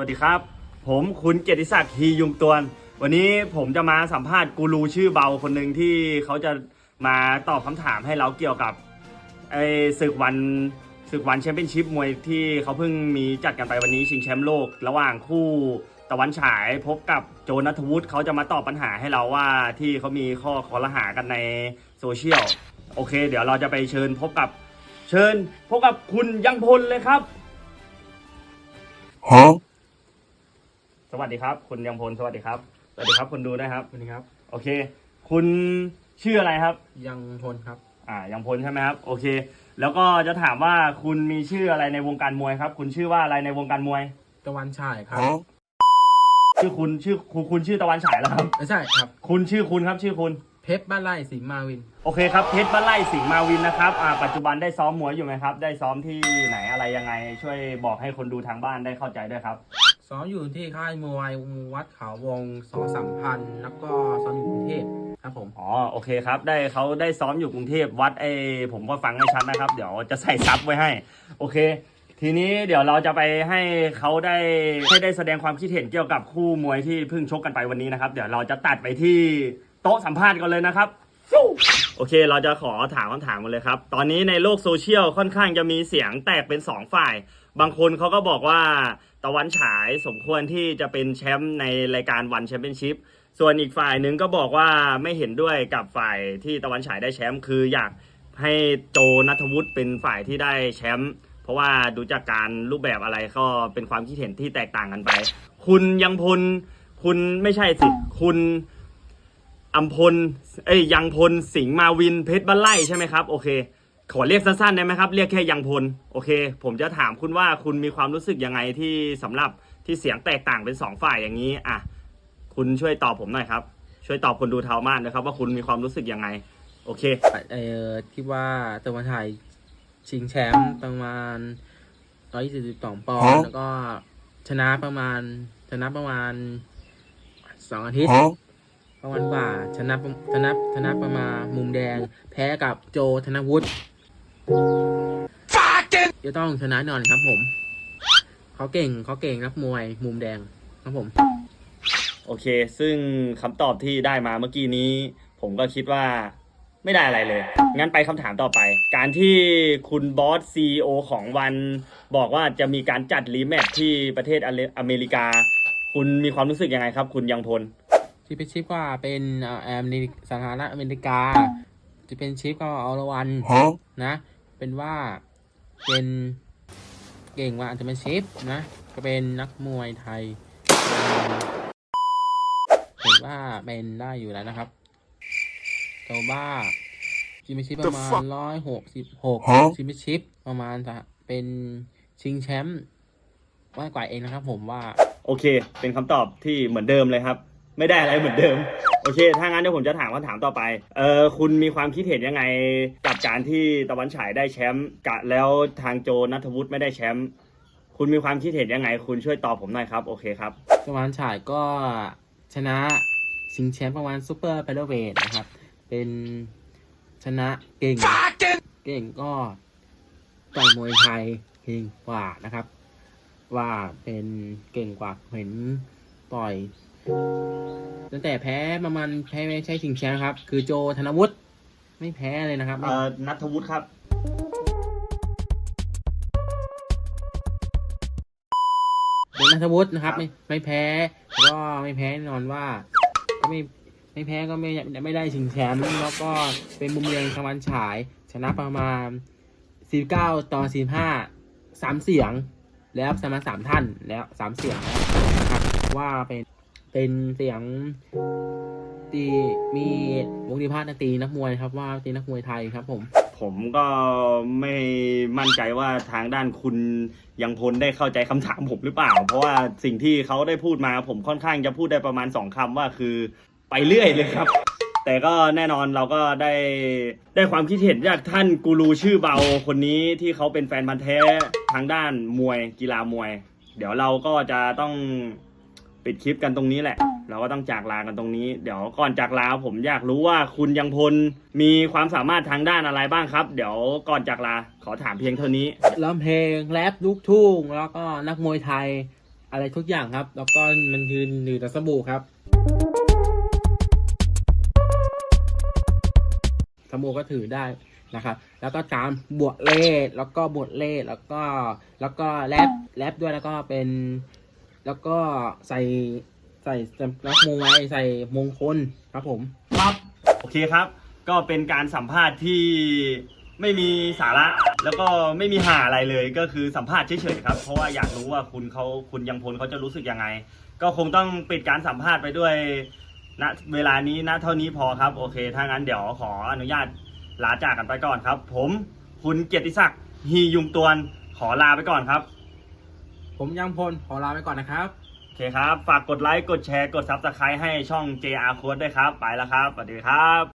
วัสดีครับ ผมคุณเกียรติศักดิ์ฮียุงตวน วันนี้ผมจะมาสัมภาษณ์กูรูชื่อเบาคนหนึ่งที่เขาจะมาตอบคำถามให้เราเกี่ยวกับไอ้ศึกวันศึกวันแชมเปี้ยนชิพมวยที่เขาเพิ่งมีจัดกันไปวันนี้ชิงแชมป์โลก ระหว่างคู่ตะวันฉายพบกับโจนัทวุฒิเขาจะมาตอบปัญหาให้เราว่าที่เขามีข้อคอรหากันในโซเชียลโอเค เดี๋ยวเราจะไปเชิญพบกับเชิญพบกับคุณยังพลเลยครับ Huh? สวัสดีครับ คุณยังพลสวัสดีครับ สวัสดีครับคนดูนะครับ สวัสดีครับ โอเค คุณชื่ออะไรครับ ยังพลครับ อ่า ยังพลใช่ไหมครับ โอเค แล้วก็จะถามว่าคุณมีชื่ออะไรในวงการมวยครับ คุณชื่อว่าอะไรในวงการมวย ตะวันฉายครับ Huh? ชื่อคุณชื่อคุณคุณชื่อตะวันฉายแล้วครับไม่ใช่ครับ คุณชื่อคุณครับชื่อคุณเพชรบ้านไร่สีมาวิน โอเคครับเพชรบ้านไร่สิงห์มาวินนะครับอ่าปัจจุบันได้ซ้อมมวยอยู่ไหมครับ ได้ซ้อมที่ไหนอะไรยังไง ช่วยบอกให้คนดูทางบ้านได้เข้าใจด้วยครับ ซ้อมอยู่ที่ค่ายมวยวัดเขาวงสอสัมพันธ์ แล้วก็ซ้อมอยู่กรุงเทพครับผม อ๋อโอเคครับได้เขาได้ซ้อมอยู่กรุงเทพวัดไอผมก็ฟังไม่ชัดนะครับ เดี๋ยวจะใส่ซับไว้ให้ โอเค ทีนี้เดี๋ยวเราจะไปให้เขาได้ให้ได้แสดงความคิดเห็นเกี่ยวกับคู่มวยที่เพิ่งชกกันไปวันนี้นะครับ เดี๋ยวเราจะตัดไปที่โต๊ะสัมภาษณ์กันเลยนะครับฟู่โอเค เราจะขอถามคำถามกันเลยครับ ตอนนี้ในโลกโซเชียลค่อนข้างจะมีเสียงแตกเป็นสองฝ่าย บางคนเขาก็บอกว่าตะวันฉายสมควรที่จะเป็นแชมป์ในรายการวันแชมเปี้ยนชิพส่วนอีกฝ่ายหนึ่งก็บอกว่าไม่เห็นด้วยกับฝ่ายที่ตะวันฉายได้แชมป์คืออยากให้โจนัทวุฒิเป็นฝ่ายที่ได้แชมป์เพราะว่าดูจากการรูปแบบอะไรก็เป็นความคิดเห็นที่แตกต่างกันไป คุณยังพลคุณไม่ใช่สิคุณอัมพล เอ้ยยังพลสิงห์มาวินเพชรบ้านไร่ใช่ไหมครับ โอเค ขอเรียกสั้นๆได้ไหมครับ เรียกแค่ยังพล โอเค ผมจะถามคุณว่าคุณมีความรู้สึกยังไงที่สำหรับที่เสียงแตกต่างเป็นสองฝ่ายอย่างนี้ อะ คุณช่วยตอบผมหน่อยครับ ช่วยตอบคนดูเทามานนะครับ ว่าคุณมีความรู้สึกยังไง โอเค เอ่อที่ว่าตะวันฉายชิงแชมป์ประมาณ122ปอนด์ฮะแล้วก็ชนะประมาณ ชนะประมาณสองอาทิตย์ Huh? ประมาณกว่าชนะประชนะชนะประมาณมุมแดง แพ้กับโจธนวุฒิ จะต้องชนะแน่นอนครับผม เขาเก่งเขาเก่งนักมวยมุมแดงครับผม โอเค ซึ่งคำตอบที่ได้มาเมื่อกี้นี้ ผมก็คิดว่าไม่ได้อะไรเลย งั้นไปคำถามต่อไป การที่คุณบอสซีอของวัน บอกว่าจะมีการจัดรีแมตช์ที่ประเทศอเลอเมริกา คุณมีความรู้สึกยังไงครับ คุณยังพลที่เป็นชิปก็เป็นเอ่ออเมริกสหรัฐอเมริกา จะเป็นชิปก็เอาละวัน Huh? นะ เป็นว่าเป็นเก่งกว่าจะเป็นชิปนะ ก็เป็นนักมวยไทยเห็นว่าเป็นได้อยู่แล้วนะครับโตบ้าชิมชิปประมาณ fuck? ร้อยหกสิบหกฮะชิมชิปประมาณจะเป็นชิงแชมป์มากกว่าเองนะครับผมว่า โอเค เป็นคำตอบที่เหมือนเดิมเลยครับ ไม่ได้อะไรเหมือนเดิมโอเค ถ้างั้นเดี๋ยวผมจะถามคำถามต่อไป เออคุณมีความคิดเห็นยังไงกับการที่ตะวันฉายได้แชมป์กะแล้วทางโจนัทวุฒิไม่ได้แชมป์ คุณมีความคิดเห็นยังไง คุณช่วยตอบผมหน่อยครับ โอเคครับ ตะวันฉายก็ชนะชิงแชมป์ประมาณซูเปอร์เปเดเวทนะครับ เป็นชนะเก่ง เก่งก็ต่อยมวยไทยเก่งกว่านะครับ ว่าเป็นเก่งกว่าเห็นต่อย ตั้งแต่แพ้ประมาณแพ้ไม่ใช่ชิงแชมป์ครับ คือโจธนวุฒิไม่แพ้เลยนะครับ เอ่อนัทวุฒิครับโดนนัทวุฒินะครับ ไม่ไม่แพ้ก็ไม่แพ้แน่นอนว่า ก็ไม่ไม่แพ้ก็ไม่ไม่ได้ชิงแชมป์แล้วก็เป็นมุมเรียงตะวันฉาย ชนะประมาณ 49 ต่อ 45 สามเสียง แล้วชนะสามท่านแล้วสามเสียงแล้วนะครับว่าเป็น เป็นเสียงตีมีวงดีพาดตีนักมวยครับว่าตีนักมวยไทยครับ ผม ผมก็ไม่มั่นใจว่าทางด้านคุณยังพลได้เข้าใจคำถามผมหรือเปล่า เพราะว่าสิ่งที่เขาได้พูดมา ผมค่อนข้างจะพูดได้ประมาณสองคำว่าคือไปเรื่อยเลยครับ แต่ก็แน่นอนเราก็ได้ได้ความคิดเห็นจากท่านกูรูชื่อเบาคนนี้ที่เขาเป็นแฟนพันธ์แท้ทางด้านมวยกีฬามวย เดี๋ยวเราก็จะต้อง ปิดคลิปกันตรงนี้แหละ เราก็ต้องจากลากันตรงนี้ เดี๋ยวก่อนจากลาผมอยากรู้ว่าคุณยังพลมีความสามารถทางด้านอะไรบ้างครับ เดี๋ยวก่อนจากลาขอถามเพียงเท่านี้ร้องเพลงแรปลูกทุ่งแล้วก็นักมวยไทยอะไรทุกอย่างครับ แล้วก็มันยืนหรือสบู่ครับสบู่ก็ถือได้นะครับ แล้วก็ตามบวกเลขแล้วก็บวกเลขแล้วก็แล้วก็แรปแรปด้วยแล้วก็เป็น แล้วก็ใส่ใส่รักมงไว้ใส่มงคลครับผม ครับ โอเคครับ ก็เป็นการสัมภาษณ์ที่ไม่มีสาระ แล้วก็ไม่มีหาอะไรเลยก็คือสัมภาษณ์เฉยๆครับ เพราะว่าอยากรู้ว่าคุณเขาคุณยังพลเขาจะรู้สึกยังไง ก็คงต้องปิดการสัมภาษณ์ไปด้วยณเวลานี้ณเท่านี้พอครับ โอเค ถ้างั้นเดี๋ยวขออนุญาตลาจากกันไปก่อนครับ ผมคุณเกียรติศักดิ์ฮียุงตวนขอลาไปก่อนครับ ผมยังพลขอลาไปก่อนนะครับ โอเคครับ ฝากกดไลค์ กดแชร์ กดซับสไครต์ให้ช่อง JR Code ด้วยครับ ไปแล้วครับ สวัสดีครับ